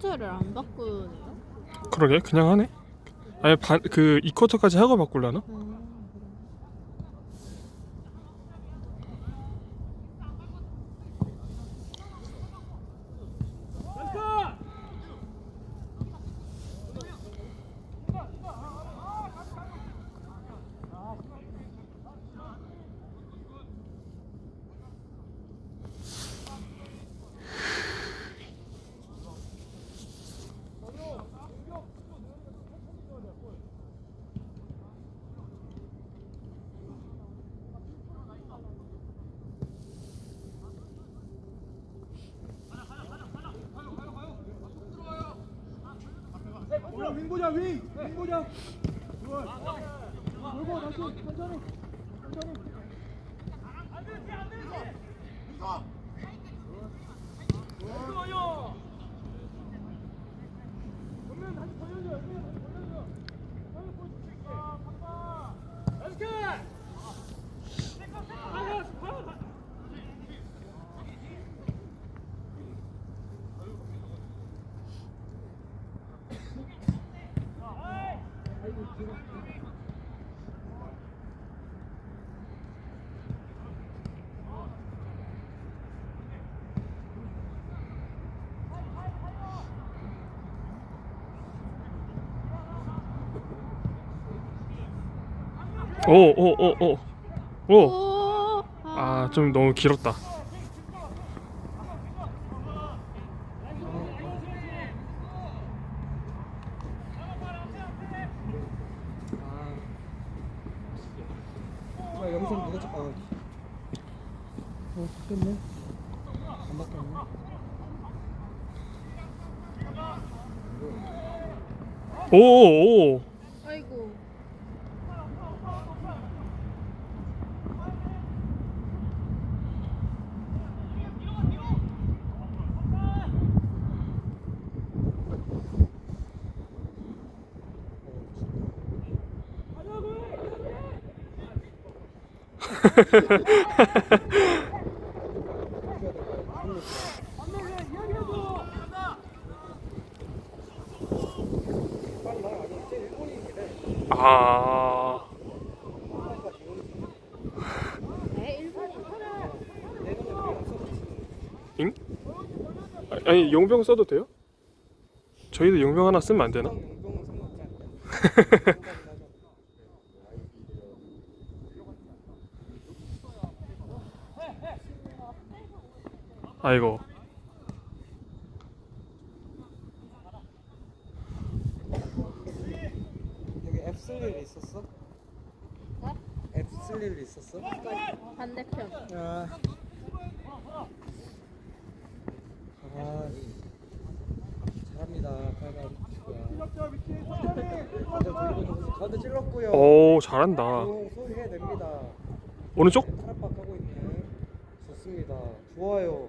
셔츠를 안 바꾸네요. 그러게 그냥 하네. 아니 반그 2쿼터까지 하고 바꾸려나? 음. 어, 윙 보자 윙! 윙 보자! 좋아. 돌고 다시 천천히 오오오 오. 오. 오. 아 좀 너무 길었다. 아 영상 누가 찍.. 아 어, 바뀌었네 안 바뀌었네 오오. 아 아. 아, 아니 용병 써도 돼요? 저희도 용병 하나 쓰면 안 되나? 용병은 상관없지 않 아 아이고. 여기 앱 쓸 일 있었어? 네? 앱쓸 일 있었어? 반대편. 아. 아. 잘합니다. 빨간 가운데 찔렀고요. 오 잘한다. 소- 소개해냅니다. 오른쪽? 탈압박하고 있는 좋습니다. 좋아요.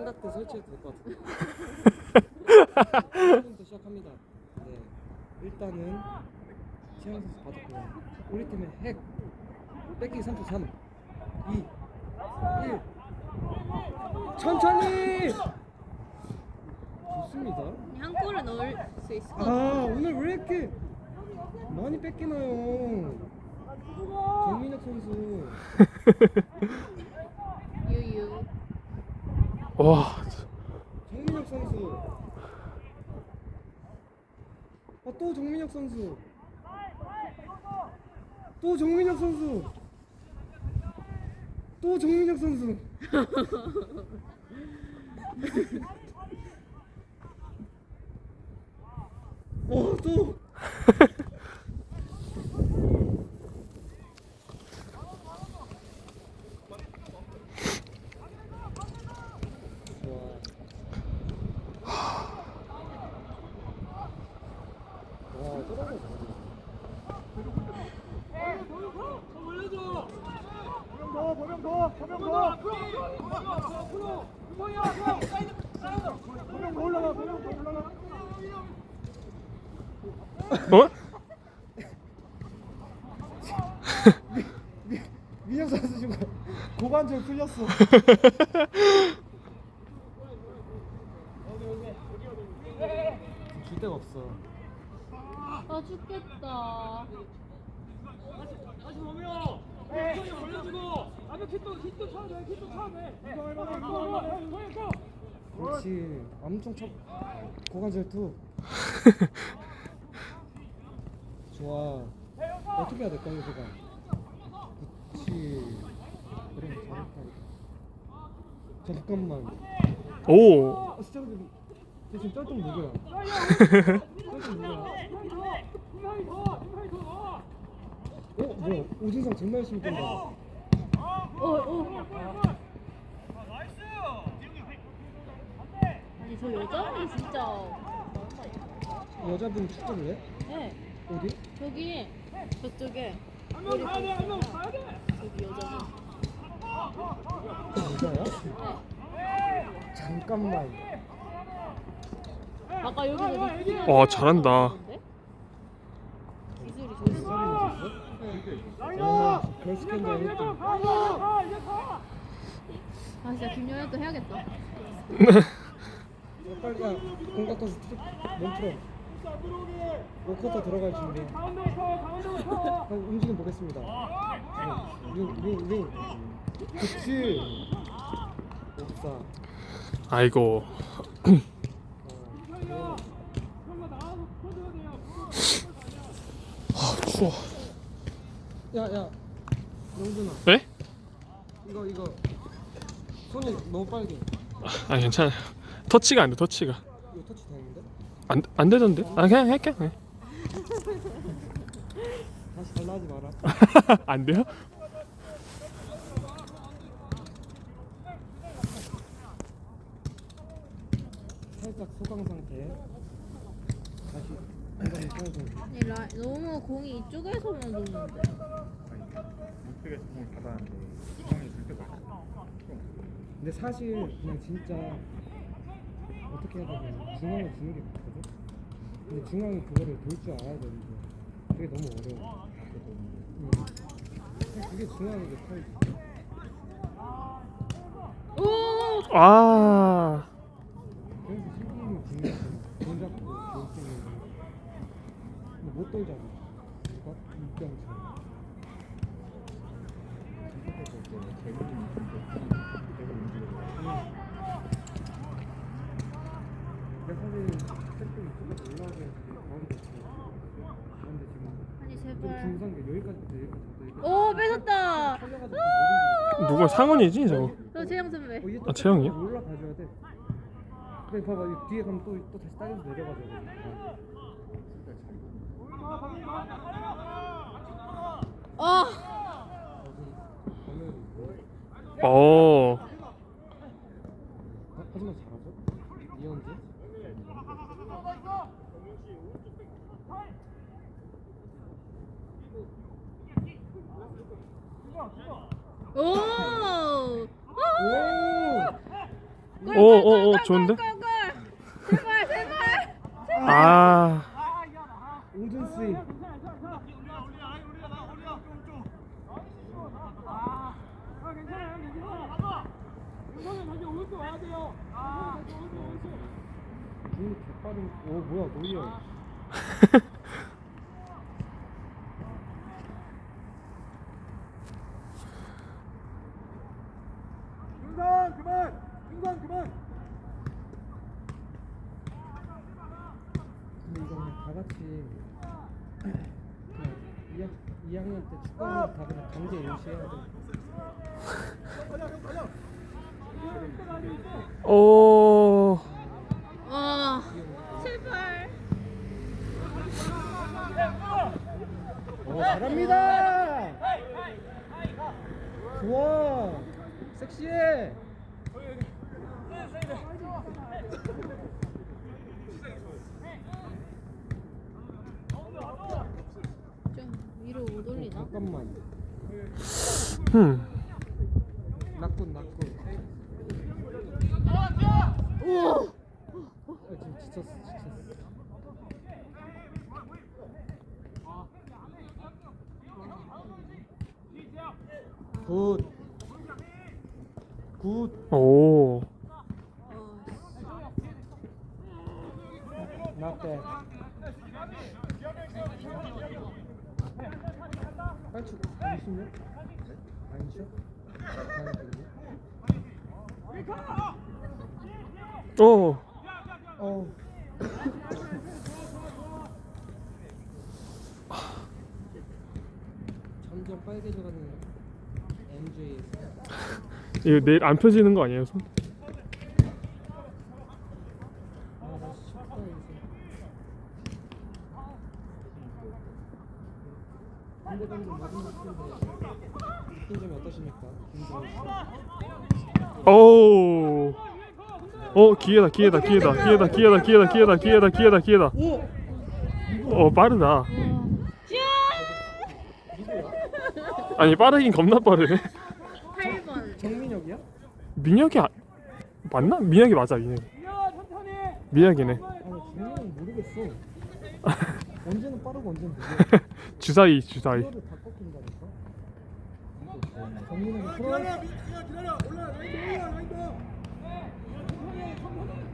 삼각대 설치해도 될 것. 지금부터 시작합니다. 네, 일단은 최영 선수 받았고요. 우리 팀의 핵 뺏기 3초 3, 2, 1. 천천히. 좋습니다. 한 골을 넣을 수 있을 것 같아요. 아 오늘 왜 이렇게 많이 뺏기나요? 정민혁 선수. 와. 정민혁 선수. 아, 또 정민혁 선수. 또 정민혁 선수. 또 정민혁 선수. 오, 또. 좋아. 와, 저런 거 잘해. 어? 민영 선수 지금 고관절 풀렸어. 줄 데가 없어. 아 죽겠다. 그렇지. 엄청 쳐. 고관절 투. 좋아. 어떻게 해야 될까 여기가? 그렇지. 잠깐만. 오. 아? 어? 뭐야? 오진상 정말 열심히 뛴다. 어 어. 아니 저 여자분이 진짜. 여자분 축구를 해? 네. 어디? 저기 저쪽에. 머리 저기 여자분. 잠깐만. 아까 여기서 와, 잘한다. 기술이 네. 어, 1등. 아 진짜 김연아도 해야겠다. 야, 빨리 야, 공 깎아서 몸 풀어. 5쿼터 들어갈 준비. 아, 움직임 보겠습니다. 윙, 윙, 윙. 그치. 아이고. 어, 아, 추워. 야, 야. 영준아. 네? 이거, 이거. 손이 너무 빨개. 아, 괜찮아요. 터치가 안 돼, 터치가. 이거 터치 되는데? 안, 안 되던데? 아, 그냥 할게. 네. 다시 달라 하지 마라. 안 돼요? 소강 상태. 다시 한번 세워서. 아니 라, 너무 공이 이쪽에서만 도는데. 목표에서 공을 받았는데 줄 때가 없어. 근데 사실 그냥 진짜 어떻게 해야 되냐 중앙을 주는 게 맞거든. 근데 중앙이 그거를 돌 줄 알아야 되는데 그게 너무 어려워. 응. 그게 중앙에게 털지. 오. 아. 그래서 신기임이 중요해. 돈 잡고 돌 때는 근데. 근데 사실 올라가게 지금 아니 제발. 여기까지 여기까지 돼, 여기까지. 오 뺏었다. 움직이게. 누가 상원이지, 저거? 저 재영 선배. 어, 아, 채영이요? 올라가줘야 돼. 그래 봐봐 이 뒤에 가면 또, 또 다시 따라서 내려가줘야 돼. 어. 하- 하지만 잘하죠? 이현재? 오. 오! 오, 오, 오, 좋은데? 제발 제발. 아. 오준 스윙. 공이 개 빠른. 오 뭐야 노이야. 중간 그만! 중간 그만! 근데 이거 그냥 다 같이 그냥 2학, 2학년 때 축구하는 다 그냥 강제 일시해야 돼. 오. 어, 지금 지쳤어, 지쳤어. 굿 굿오나때빨리 쳐. 무슨 일? 안 쳐? 안 오. 어. 점점 빨개져가는 MJ. 이거 내일 안 펴지는 거 아니에요 손? 아, 나 쉽다 이제. 어떠십니까? 씨. 오. 어 기회다 기회다 기회다 기회다 기회다 기회다 기회다 기회다 기회다 기회다. 오! 어 빠르다. 아니 빠르긴 겁나 빠르네. 8번. 정민혁이야? 민혁이 아, 맞나? 민혁이 맞아 민혁. 민혁이네. 아, 나 정민혁은 모르겠어. 언제는 빠르고 언제는 느려. 주사위 주사위. 그거를 다 꺾인다니까. 정민혁이 프로.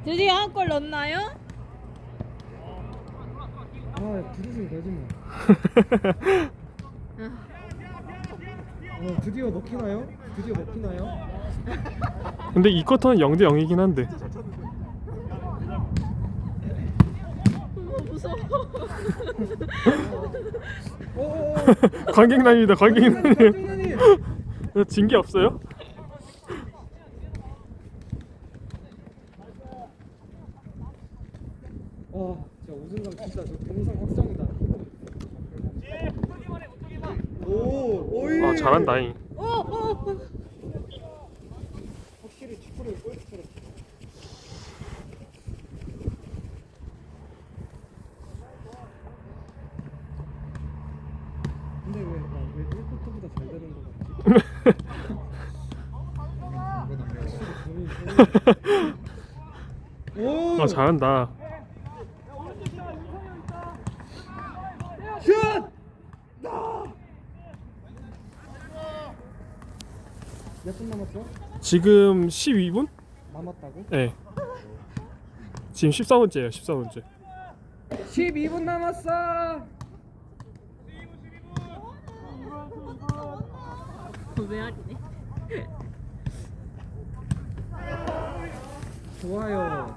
드디어 한 골 넣나요? 아, 부르시면 되지 뭐. 아, 어, 드디어 넣히나요? 드디어 넣히나요? 근데 이 쿼터는 0대 0이긴 한데. 무서워. 오, 오, 오. 관객남입니다 관객남이. 관객남이. 진게 없어요? 와, 진짜 우승감 진짜 저 동상 확정이다. 오, 오이. 아 잘한다잉. 오, 오, 오. 확실히 축구를 골프처럼. 근데 왜, 나, 왜 1쿼터보다 잘 되는 거 같지? 오! 아 잘한다. 슛! 나! 몇 분 남았어? 지금 12분? 남았다고? 네. 지금 14분째예요 14분째. 12분 남았어! 도배알이네. 좋아요.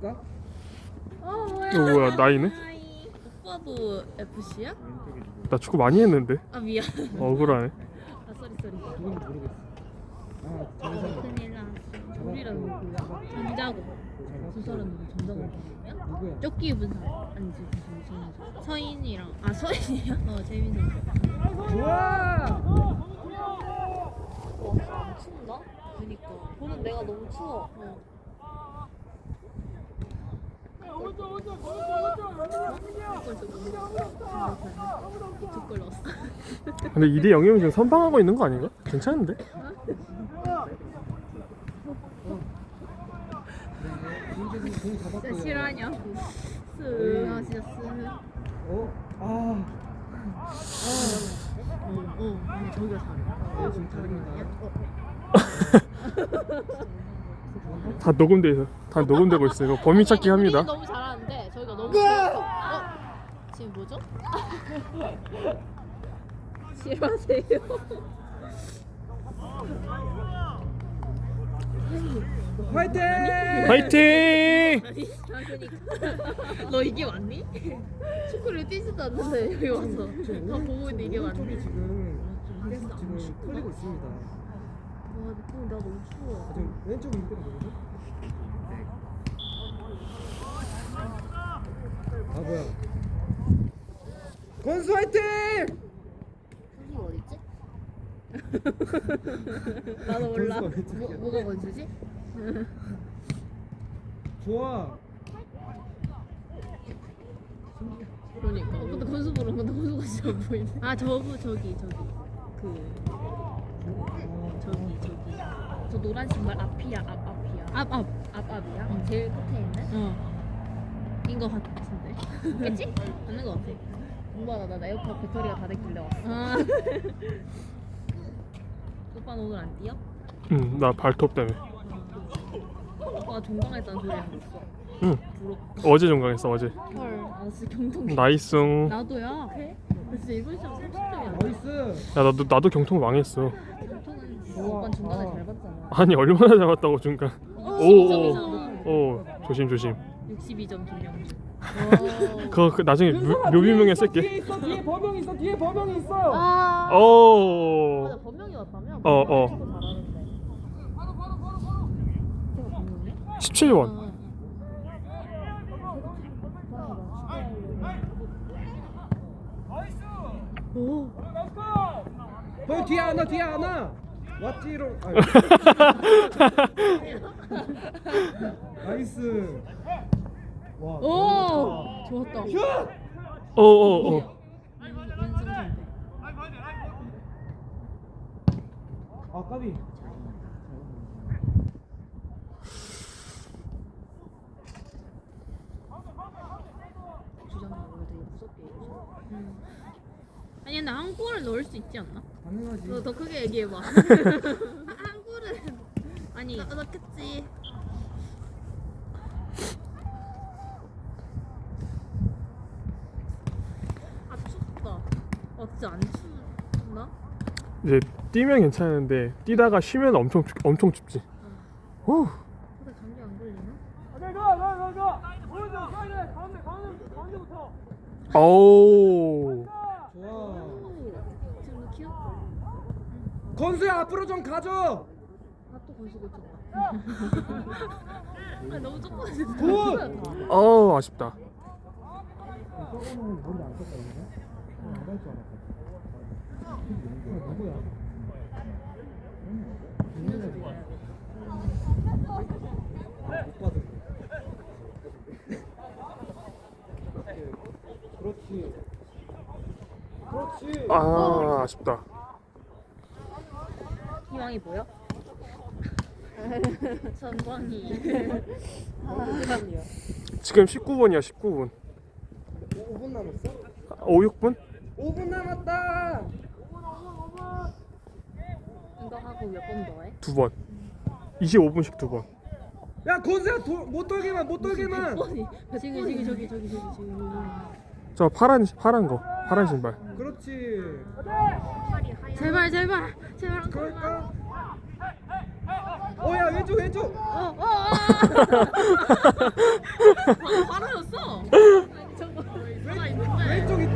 그럴까? 어, 뭐야? 이거 뭐야, 나이네? 나이. 오빠도 FC야? 나 축구 많이 했는데. 아 미안. 억울하네. 아 쏘리 쏘리. 누군지 모르겠어. 아. 큰일 났어. 우리랑 누구야? 전자고. 두 사람 누구 전자고? 조끼 입은 사람. 아니지 무슨 무슨 서인이랑 아 서인이야? 어 재민이. 좋아! 와 춥나? 그니까. 보는 내가 너무 추워. 어. 근데 2대 0이면 지금 선방하고 있는 거 아닌가? 괜찮은데? 진짜 실화냐? 쓰, 아 진짜 쓰. 어? 아. 어, 어, 저기가 잘해. 어, 지금 다릅니다. 어. 다 녹음돼 있어. 다 녹음되고 있어요. 이거 범인 찾기 합니다. 우리는 너무 잘하는데 저희가 너무 잘해서. 어? 지금 뭐죠? 싫어하세요? 화이팅! 그러니까 너 이게 맞니? 축구를 뛰지도 않는데 여기 와서 다 보고 있는데 이게? 오른쪽이 지금. 지금 털리고 있습니다. 와, 느낌 나 너무 추워. 아, 지금 왼쪽 인대가 누구죠? 아 뭐야? 권수 화이팅! 나도 몰라. 건수가 왜 뭐, 뭐가 건수지? 좋아. 그러니까. 어, 근데 건수 보러 건수가 진짜 안 보이네. 아 저부 저기 저기 그 저 노란 신발 앞이야 앞 앞이야. 앞 앞. 앞 앞이야? 제일 끝에 있는? 어. 인거 같은데. 그치? 맞는 거 같아. 오빠 나 에어팟 배터리가 다 됐길래 왔어. 아. 오빠는 오늘 안 뛰어? 응 나 발톱 때문에 오빠가 종강했다는 소리 하고 있어. 응 부럽다. 어제 종강했어 어제 헐. 아 진짜 경통. 나이승 나도야. 그래? 나 진짜 이번 시험 30점이야. 나이스. 야 나도 나도 경통 망했어 경통은. 오빠 중간에 아. 잘 봤잖아. 아니 얼마나 잡았다고 중간 어, 오, 10점이잖아. 오 조심 조심 62점 김영주. 그거 그 나중에 묘, 묘비명에 쓸게 뒤에 있어. 뒤에 범용이 있어. 뒤에 범용이 있어. 아. 오 맞아 범명이 왔다며? 어, 어. 축구 잘하는데. 걔가 범명이야? 17원 오. 범 뒤에 하나 뒤에 하나. 아유. 나이스. 와. 오. 좋았다. 슛! 오오오 윤승 선배. 아 까비. 주장님 오늘 되게 무섭게 얘기하셔. 아니 근데 한 골을 넣을 수 있지 않나? 가능하지. 너 더 크게 얘기해봐. 한 골은 아니 넣겠지. 아 춥다. 아 진짜 안 춥나? 이제 뛰면 괜찮은데 뛰다가 쉬면 엄청 춥- 엄청 춥지 후. 근데 감기 안 걸리나? 오좋아. 지금 너 귀엽다. 건수야 앞으로 좀 가줘. 아또 건수 고쳤다. 아 너무. 굿! 어 아쉽다 그렇지. 그렇지. 아 아쉽다 희망이 보여? 전광이. 지금 19분이야 19분 5분 남았어? 5, 6분? 5분 남았다. 이거 하고 몇 번 더 해? 두번 25분씩 두번 야 건수야 도, 못 돌게만 못 돌게만. 지금 지금 저기 저기 저기 지금. 저 파란 파란 거 파란 신발 그렇지. 제발 제발 제발 한 그럴까? 어야 왼쪽 왼쪽. 어, 어, 어. 바로였어. 저거 하나 있는데. 왼쪽이.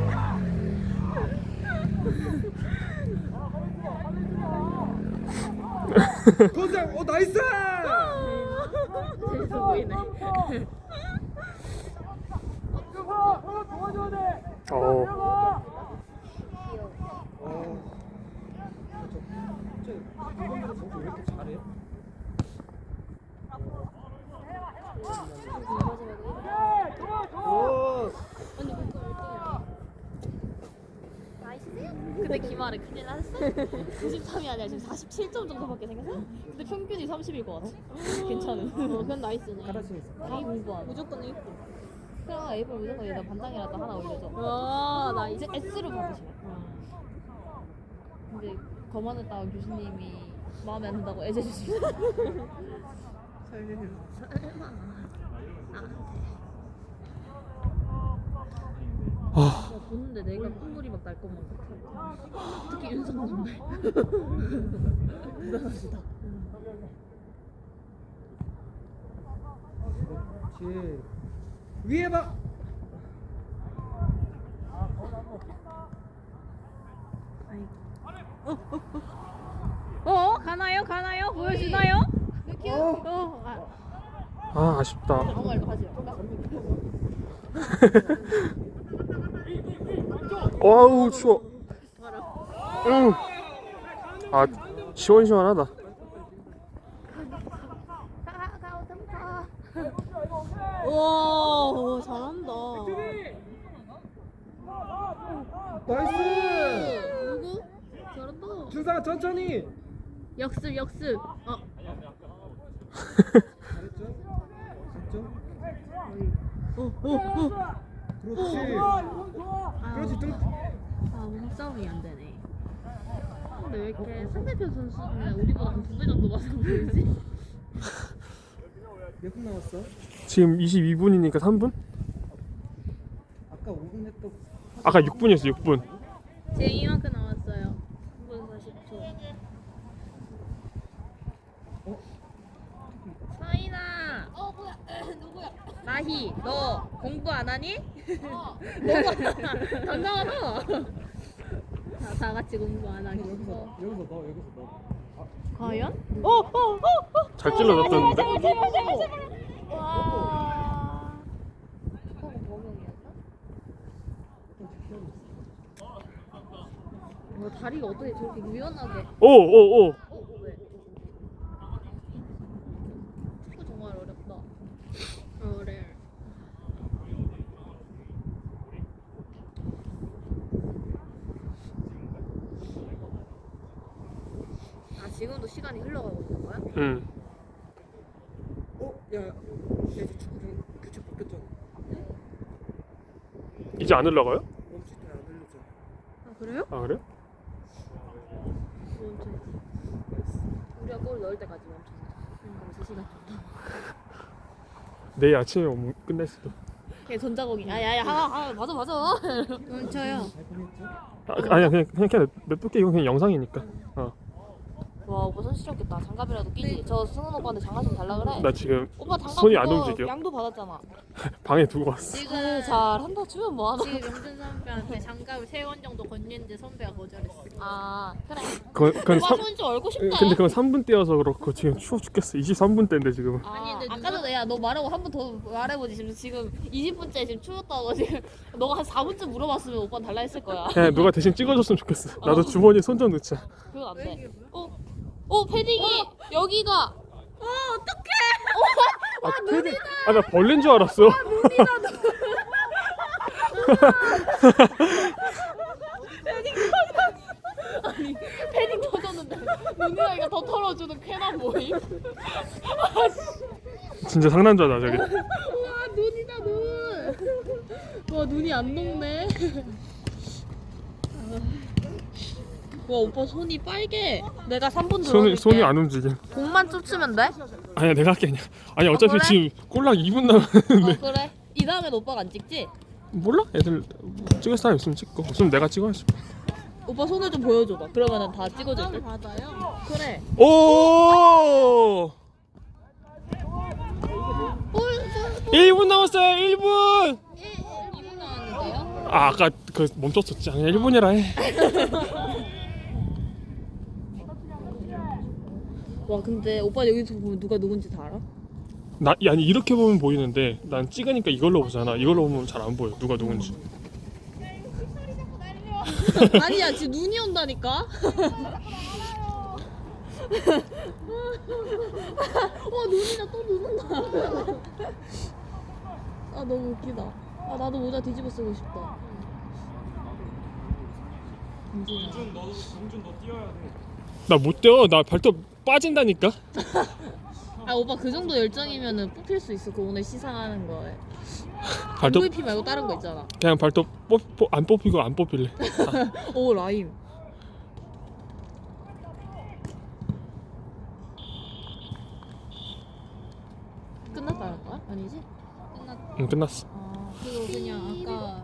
건수야 어 나이스. 재밌어 보이네. 어. 근데 기말에 큰일 났어. 93이 아니라 지금 47점 정도밖에 생겼어. 근데 평균이 30일 것 같아. 괜찮은. 어, 그건 나이스네. A 공부한. 무조건 1등. 그럼 A번 무조건 얘나 반장이라도 하나 올려줘. 와, 나 이제 S로 받으시면. 근데 거만했다가 교수님이 마음에 안 든다고 애제 주시면. 설마. 아, 야, 보는데 내가 콧물이 막 날 것만 같아. 특히 윤성 선배. 대단하시다. 그렇지. 위에 봐. 어? 가나요? 가나요? 보여주나요? 어. 어. 아, 아 아쉽다 아무 말도 하지 마. 와우 추워. 응 아 시원시원하다. 와 오, 잘한다. 나이스 누구? 잘한다. 준상아 천천히 역습 역습. 어. 잘했죠? 됐죠? 오, 오, 오. 그렇지 아, 그렇지 등아 몸싸움이 안 되네. 근데 왜 이렇게 상대편 선수는 우리보다 한두배 정도 맞아 보이지? 몇분 남았어? 지금 22분이니까 3분? 아까 5분 했던 아까 6분이었어 6분. 제 이만큼 남았어요. 9분 40초. 어? 서인아. 어 뭐야? 누구야? 나희, 너 공부 안 하니? 어. 당당하다. 다, 다 같이 공부 안 하기. 여기서 여기서 넣어 여기서 넣어 아, 과연? 어, 어, 어, 어. 잘 찔러줬던데. 제발, 제발, 제발, 제발. 와. 그거 범용이었나? 와 다리가 어떻게 저렇게 유연하게? 오오 오. 어 왜? 축구 정말 어렵다. 어래. 아 지금도 시간이 흘러가고 있는 거야? 응. 어? 야, 야 이제 축구 좀 규칙 바뀌었잖아 이제 안 올라가요? 멈출 때안 흘렸잖아 아 그래요? 아 그래? 멈춰. 우리가 골 넣을 때까지 멈춰. 응, 그럼 3시간 정도. 내일 아침에 오면 끝날 수도. 걔 전자공이. 야야야, 아, 아, 맞아 맞아. 멈춰요. 아, 아니야 그냥 그냥 그냥 맵게 이건 그냥 영상이니까. 어. 와 오빠 손 시렵겠다. 장갑이라도 끼지. 저 승훈 오빠한테 장갑 좀 달라 그래. 나 지금 오빠 장갑 손이 안 그거 움직여. 양도 받았잖아. 방에 두고 왔어. 지금 잘 한다 주면 뭐하나. 지금 영준 선배한테 장갑을 세번 정도 건넸는데 선배가 거절했어. 아 그래. 그건 그건 오빠 3 손좀 얼고 싶네. 근데 그건 3분 때여서 그렇고 지금 추워 죽겠어. 23분 때인데 지금. 아, 아니, 근데 아까도 내가 너 말하고 한 번 더 말해보지 지금 지금 20분째 지금 추웠다고 지금 너가 한 4분쯤 물어봤으면 오빠는 달라 했을 거야. 그냥 누가 대신 찍어줬으면 좋겠어. 나도 주머니에 손 좀 넣자. 그건 안 돼. 어, 어 패딩이 여기가 아 패딩. 아 나 벌레인 줄 알았어. 아니 패딩 터졌는데 눈이가 더 털어주는 쾌남 모임. 진짜 상남자다 저기. 와 눈이다 눈. 와 눈이 안 녹네. 와 오빠 손이 빨개. 내가 3분 손이 손이 안 움직여. 공만 쫓으면 돼? 아니야 내가 할게 아니야. 아니 어차피 그래? 지금 꼴랑 2분 남았는데. 어 그래. 이 다음엔 오빠가 안 찍지? 몰라? 애들 찍을 사람 있으면 찍고 없으면 내가 찍어야지. 오빠 손을 좀 보여줘봐. 그러면은 다 찍어줄 듯. 받아요? 그래. 오! 1분 남았어요. 1분. 2분 나왔는데요? 아 아까 그 멈췄었지. 아니 1분이라 해. 와 근데 오빠 여기서 보면 누가 누군지 다 알아? 나 아니 이렇게 보면 보이는데 난 찍으니까 이걸로 보잖아. 이걸로 보면 잘 안 보여. 누가 누군지. 아니야 지금 눈이 온다니까. 와 눈이다 또 눈 온다. 아 너무 웃기다. 아 나도 모자 뒤집어 쓰고 싶다. 나못 뛰어. 나 발톱 빠진다니까. 아 오빠 그 정도 열정이면은 뽑힐 수 있어. 그 오늘 시상하는 거에. 발톱 MVP 말고 다른 거 있잖아. 그냥 발톱 뽑, 뽑, 안 뽑히고 안 뽑힐래. 오 라임. 끝났다는 거야? 아니지? 응 끝났어. 아